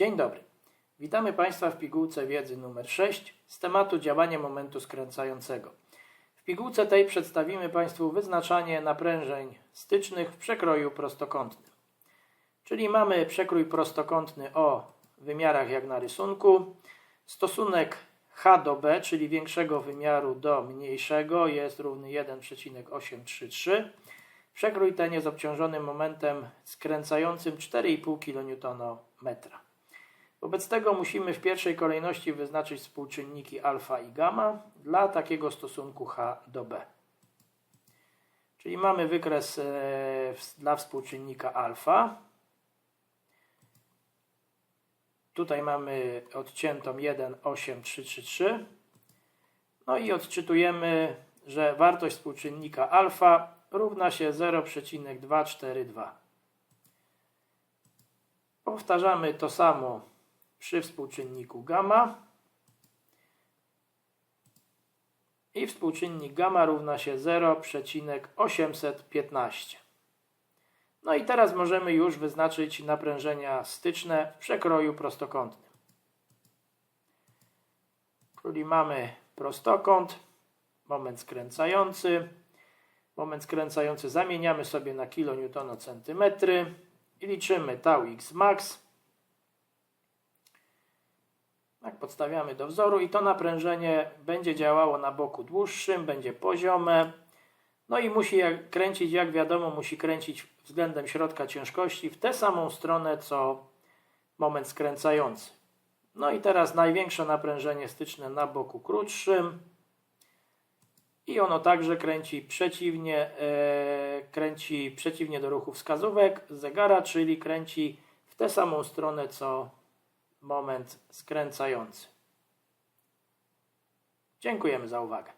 Dzień dobry. Witamy Państwa w pigułce wiedzy numer 6 z tematu działania momentu skręcającego. W pigułce tej przedstawimy Państwu wyznaczanie naprężeń stycznych w przekroju prostokątnym. Czyli mamy przekrój prostokątny o wymiarach jak na rysunku. Stosunek H do B, czyli większego wymiaru do mniejszego jest równy 1,833. Przekrój ten jest obciążony momentem skręcającym 4,5 kN. Wobec tego musimy w pierwszej kolejności wyznaczyć współczynniki alfa i gamma dla takiego stosunku H do B. Czyli mamy wykres e, dla współczynnika alfa. Tutaj mamy odciętą 1,8333. No i odczytujemy, że wartość współczynnika alfa równa się 0,242. Powtarzamy to samo przy współczynniku gamma. I współczynnik gamma równa się 0,815. No i teraz możemy już wyznaczyć naprężenia styczne w przekroju prostokątnym. Czyli mamy prostokąt, moment skręcający. Moment skręcający zamieniamy sobie na kilonewtonocentymetry i liczymy tau x max. Tak, podstawiamy do wzoru i to naprężenie będzie działało na boku dłuższym, będzie poziome. No i musi jak, kręcić, jak wiadomo, musi kręcić względem środka ciężkości w tę samą stronę, co moment skręcający. No i teraz największe naprężenie styczne na boku krótszym. I ono także kręci przeciwnie, e, kręci przeciwnie do ruchu wskazówek zegara, czyli kręci w tę samą stronę, co moment skręcający. Dziękujemy za uwagę.